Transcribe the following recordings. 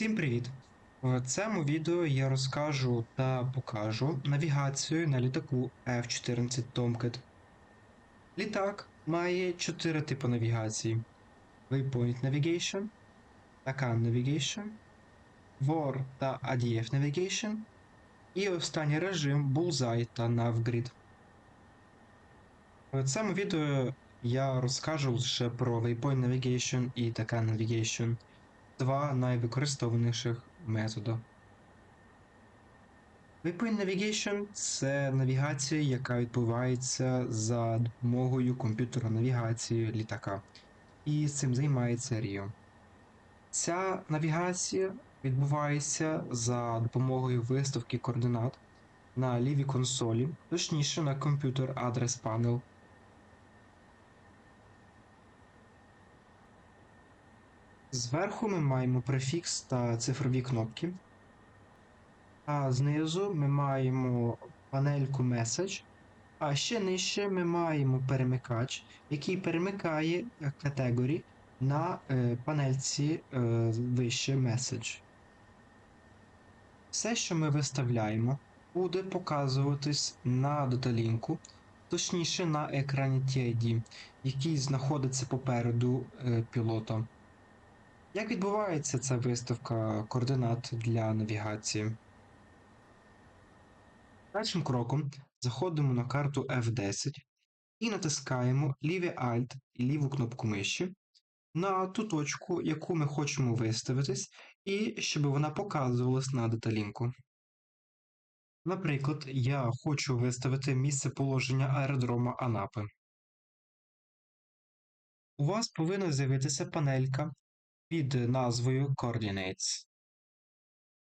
Всім привіт! В цьому відео я розкажу та покажу навігацію на літаку F-14 Tomcat. Літак має 4 типи навігації: Waypoint Navigation, Tacan Navigation, WAR та ADF Navigation і останній режим Bullseye та Navgrid. В цьому відео я розкажу лише про Waypoint Navigation і Tacan Navigation два найвикористованіших методи. Waypoint Navigation це навігація, яка відбувається за допомогою комп'ютера навігації літака. І цим займається Rio. Ця навігація відбувається за допомогою виставки координат на лівій консолі, точніше на комп'ютер адрес Panel Зверху ми маємо префікс та цифрові кнопки. А знизу ми маємо панельку Message. А ще нижче ми маємо перемикач, який перемикає категорії на е, панельці е, вище Message. Все, що ми виставляємо, буде показуватись на даталінку, точніше на екрані TID, який знаходиться попереду е, пілота. Як відбувається ця виставка координат для навігації? Першим кроком заходимо на карту F10 і натискаємо лівий Alt і ліву кнопку миші на ту точку, яку ми хочемо виставитись, і щоб вона показувалась на деталінку. Наприклад, я хочу виставити місце положення аеродрома Анапи. У вас повинна з'явитися панелька під назвою Coordinates.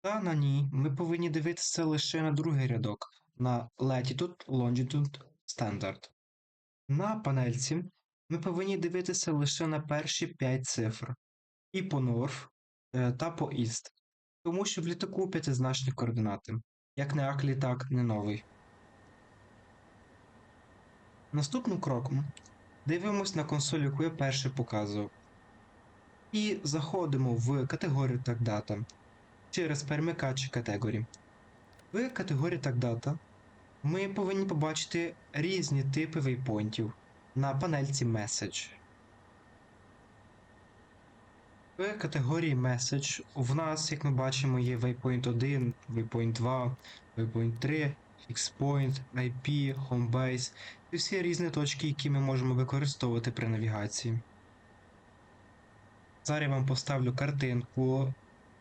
Та на ній ми повинні дивитися лише на другий рядок на Latitude, Longitude, Standard. На панельці ми повинні дивитися лише на перші 5 цифр і по North е, та по East, тому що в літаку п'ятизначні координати, як не ак літак, не новий. Наступним кроком дивимось на консоль, яку я перше показував. І заходимо в категорію TagData через перемикач категорії. В категорії TagData ми повинні побачити різні типи вейпойнтів на панельці Message. В категорії Message в нас, як ми бачимо, є Waypoint 1, Waypoint 2, Waypoint 3, Fixpoint, IP, Homebase і всі різні точки, які ми можемо використовувати при навігації. Зараз я вам поставлю картинку,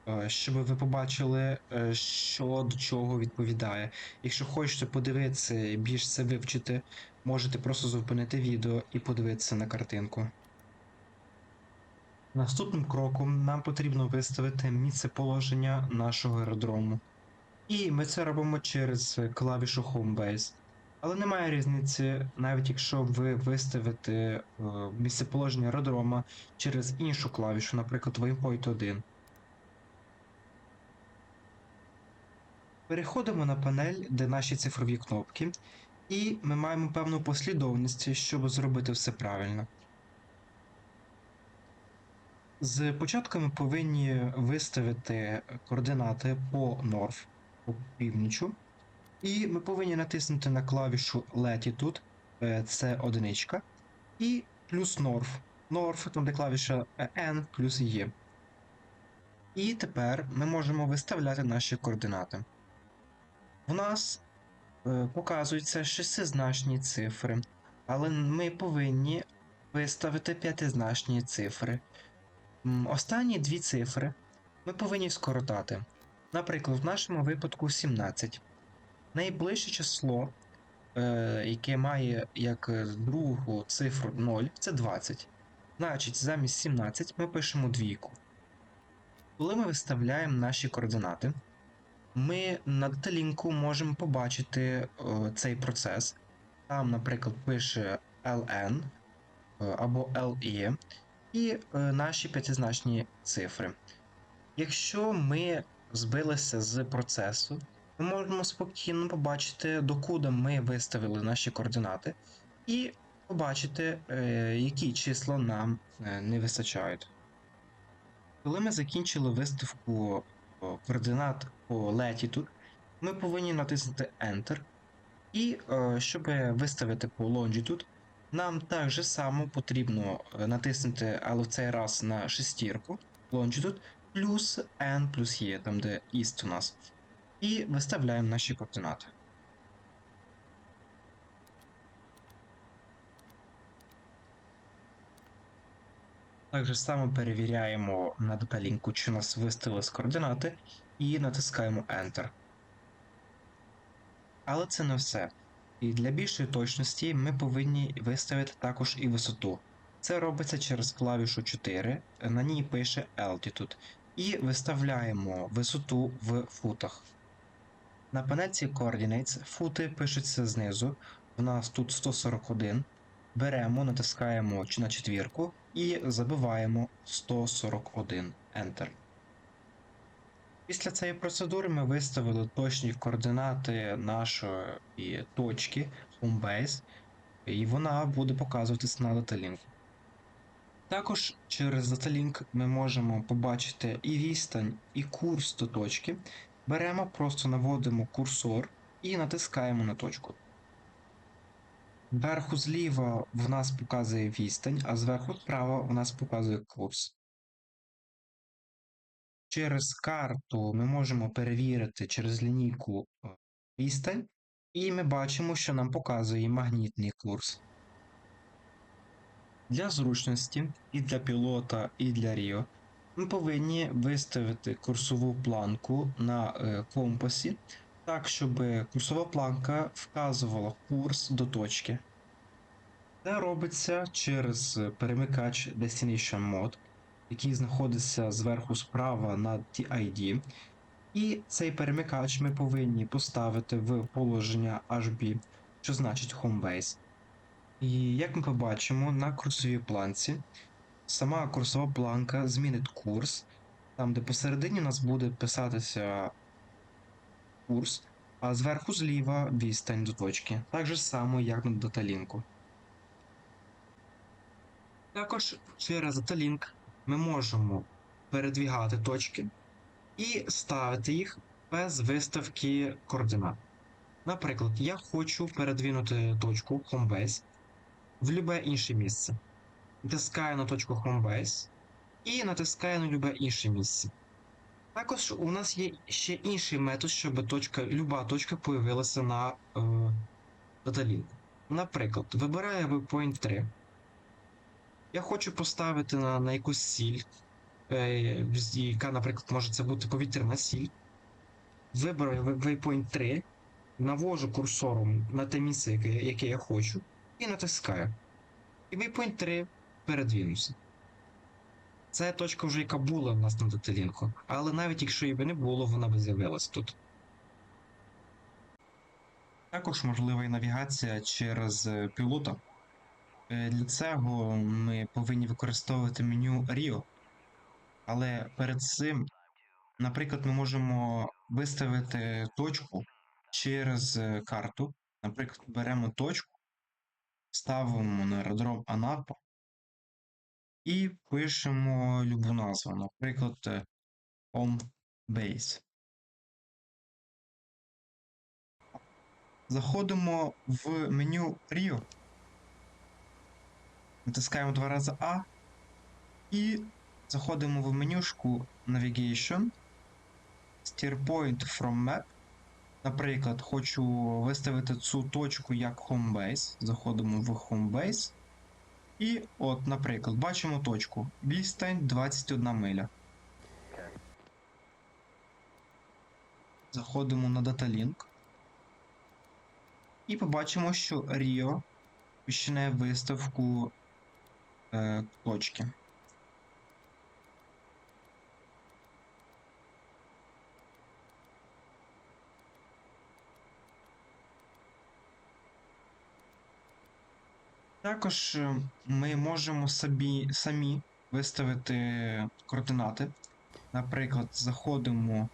е, щоб ви побачили, е, що до чого відповідає. Якщо хочете подивитися і більш це вивчити, можете просто зупинити відео і подивитися на картинку. Наступним кроком нам потрібно виставити місце положення нашого аеродрому. І ми це робимо через клавішу Homebase. Але немає різниці, навіть якщо ви виставите е, місцеположення аеродрома через іншу клавішу, наприклад, Waypoint 1. Переходимо на панель, де наші цифрові кнопки, і ми маємо певну послідовність, щоб зробити все правильно. З початку ми повинні виставити координати по North, по північу. І ми повинні натиснути на клавішу Latitude, е, це одиничка, і плюс North. North, там де клавіша N плюс E. І тепер ми можемо виставляти наші координати. У нас е, показуються шестизначні цифри, але ми повинні виставити п'ятизначні цифри. Останні дві цифри ми повинні скоротати. Наприклад, в нашому випадку 17. Найближче число, е, яке має як е, другу цифру 0, це 20. Значить, замість 17 ми пишемо двійку. Коли ми виставляємо наші координати, ми на деталінку можемо побачити е, цей процес. Там, наприклад, пише LN е, або LE і е, наші п'ятизначні цифри. Якщо ми збилися з процесу, ми можемо спокійно побачити, докуди ми виставили наші координати, і побачити, е, які числа нам е, не вистачають. Коли ми закінчили виставку координат по Latitude, ми повинні натиснути Enter. І е, щоб виставити по Longitude, нам так же само потрібно натиснути, але в цей раз на шестірку Longitude плюс N плюс E, там де East у нас. І виставляємо наші координати. Так само перевіряємо на деталінку, чи нас виставились координати, і натискаємо Enter. Але це не все. І для більшої точності ми повинні виставити також і висоту. Це робиться через клавішу 4, на ній пише Altitude. І виставляємо висоту в футах. На панельці Coordinates фути пишуться знизу. В нас тут 141. Беремо, натискаємо на четвірку і забиваємо 141 Enter. Після цієї процедури ми виставили точні координати нашої точки Homebase, і вона буде показуватись на Datalink. Також через Datalink ми можемо побачити і відстань, і курс до точки. Беремо, просто наводимо курсор і натискаємо на точку. Зверху зліва в нас показує відстань, а зверху справа в нас показує курс. Через карту ми можемо перевірити через лінійку е, відстань, і ми бачимо, що нам показує магнітний курс. Для зручності і для пілота, і для Ріо ми повинні виставити курсову планку на е, компасі, так, щоб курсова планка вказувала курс до точки. Це робиться через перемикач Destination Mode, який знаходиться зверху справа на TID. І цей перемикач ми повинні поставити в положення HB, що значить Homebase. І як ми побачимо на курсовій планці, сама курсова планка змінить курс, там де посередині у нас буде писатися курс, а зверху зліва відстань до точки. Так же само, як на даталінку. Також через Datalink ми можемо передвігати точки і ставити їх без виставки координат. Наприклад, я хочу передвинути точку Homebase в любе інше місце. Натискаю на точку Homebase і натискаю на любе інше місце. Також у нас є ще інший метод, щоб точка, люба точка появилася на е, Datalink. Наприклад, вибираю waypoint 3. Я хочу поставити на, на якусь сіль, е, яка, наприклад, може це бути повітряна сіль. Вибираю waypoint 3, навожу курсором на те місце, яке, яке я хочу, і натискаю. І waypoint 3 передвинувся. Це точка вже яка була в нас на деталінку, але навіть якщо її би не було, вона би з'явилась тут. Також можлива і навігація через е, пілота. Е, Для цього ми повинні використовувати меню Rio. Але перед цим, наприклад, ми можемо виставити точку через е, карту. Наприклад, беремо точку, ставимо на аеродром Анапа і пишемо любу назву, наприклад, е, Home Base. Заходимо в меню Rio. Натискаємо два рази А і заходимо в менюшку Navigation, Steer Point from Map. Наприклад, хочу виставити цю точку як Homebase. Заходимо в Homebase. І от, наприклад, бачимо точку. Відстань 21 миля. Заходимо на Datalink. І побачимо, що Rio почне виставку е, точки. Також е, ми можемо собі самі виставити координати. Наприклад, заходимо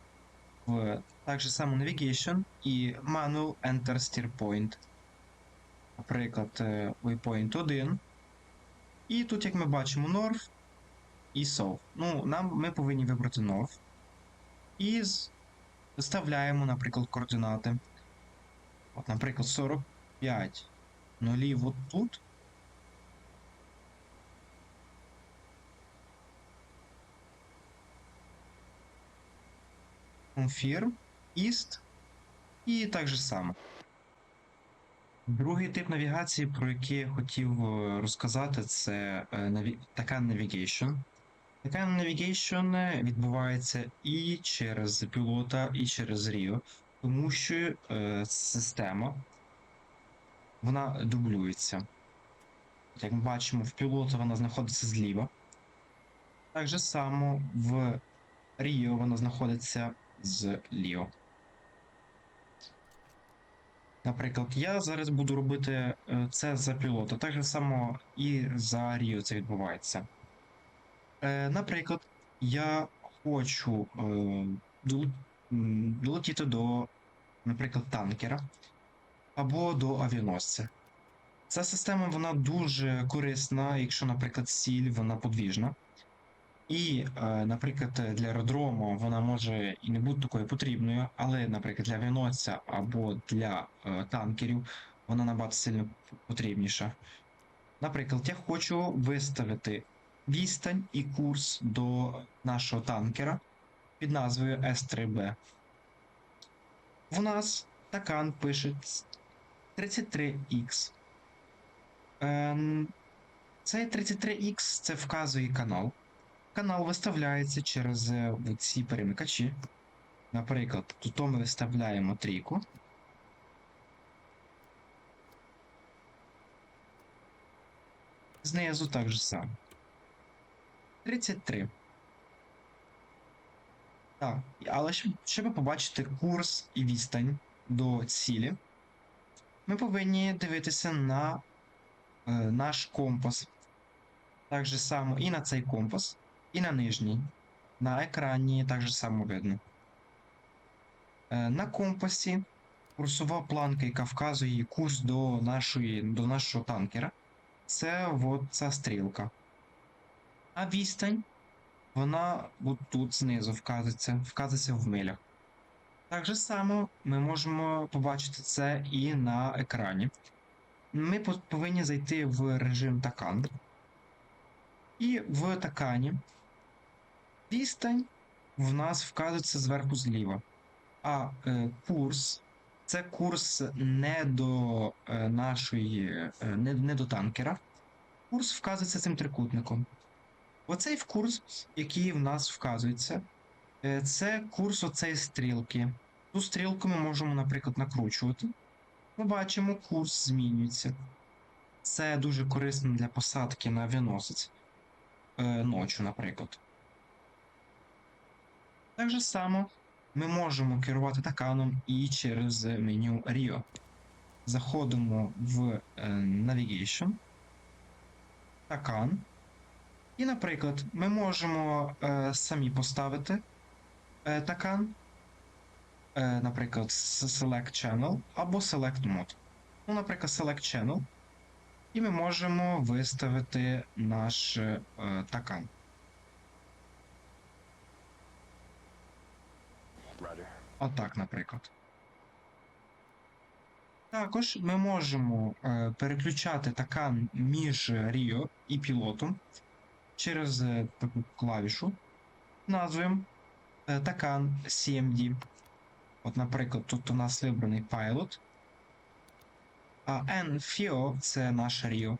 в так же само Navigation і Manual Enter Steer Point. Наприклад, е, waypoint 1. І тут, як ми бачимо, North. і Solve. Ну, нам ми повинні вибрати North. І вставляємо, наприклад, координати. От, наприклад, 45 нулів от Confirm, East і так же само. Другий тип навігації, про який я хотів е, розказати, це е, наві... така Navigation. Така Navigation відбувається і через пілота, і через Rio, тому що е, система вона дублюється. Як ми бачимо, в пілота вона знаходиться зліва. Так же само в Ріо вона знаходиться зліва. Наприклад, я зараз буду робити е, це за пілота. Так же само і за Ріо це відбувається. Е, Наприклад, я хочу е, долетіти до, наприклад, танкера або до авіаносця. Ця система вона дуже корисна, якщо, наприклад, сіль вона подвіжна. І, е, наприклад, для аеродрому вона може і не бути такою потрібною, але, наприклад, для авіаносця або для е, танкерів вона набагато сильно потрібніша. Наприклад, я хочу виставити відстань і курс до нашого танкера під назвою S3B. У нас такан пише 33X. Ем, цей 33X це вказує канал. Канал виставляється через е, ці перемикачі. Наприклад, тут ми виставляємо трійку. Знизу так же само. 33. Так, але щоб, щоб побачити курс і відстань до цілі, ми повинні дивитися на е, наш компас. Так же само і на цей компас, і на нижній. На екрані также само видно. Е, на компасі курсова планка, яка вказує курс до, нашої, до нашого танкера. Це от ця стрілка. А відстань, вона от тут знизу вказується, вказується в милях. Так же само ми можемо побачити це і на екрані. Ми по- повинні зайти в режим такан. І в такані відстань в нас вказується зверху зліва. А е, курс це курс не до е, нашої, е, не, не до танкера. Курс вказується цим трикутником. Оцей курс, який в нас вказується, е, це курс оцеї стрілки. Ту стрілку ми можемо, наприклад, накручувати. Ми бачимо, курс змінюється. Це дуже корисно для посадки на авіаносець е, ночі, наприклад. Так же само ми можемо керувати таканом і через меню Rio. Заходимо в е, Navigation, такан. І, наприклад, ми можемо е, самі поставити е, такан, е, наприклад, Select Channel або Select Mode. Ну, наприклад, Select Channel. І ми можемо виставити наш е, такан. Отак, наприклад. Також ми можемо е, переключати такан між Ріо і пілотом через е, таку клавішу. Назвуємо е, такан CMD. От, наприклад, тут у нас вибраний Pilot. А NFIO це наш Ріо.